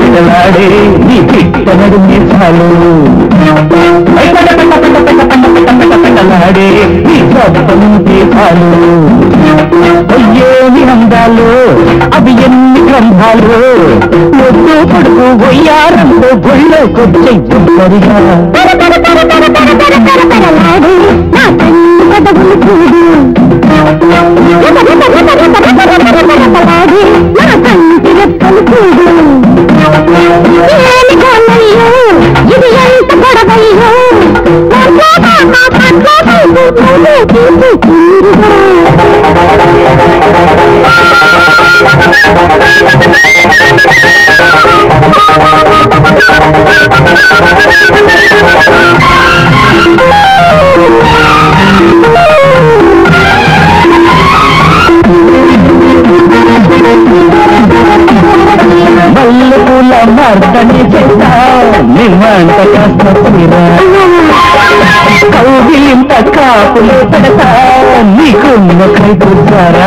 పిల్లలాడే నీ நாளோ ஒட்டு கொடுக்கு ஒய்யாரம்பு உள்ள கொச்சை சரியா ఇది ఎంత గొడవయ్యో మల్లె పూల మార్తని చేసా నిమ్మంట కాస్త తీరా. కౌగిలింత కాపులు పెడతా. నీకున్న కై చూసారా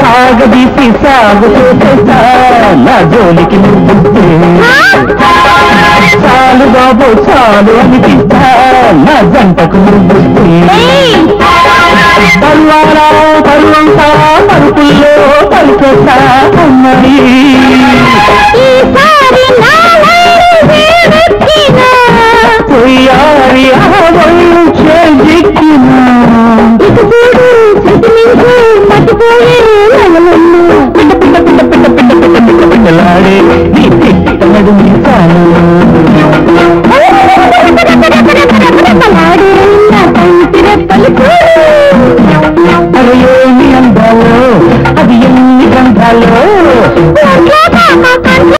సాగదీసి సాగుతుంటా నా జోలికి చాలు బాబు చాలు అనిపించా నా జంటకు నువ్వుంటే పల్లారా పరుపుల్లో పలుకొస్తా domingo.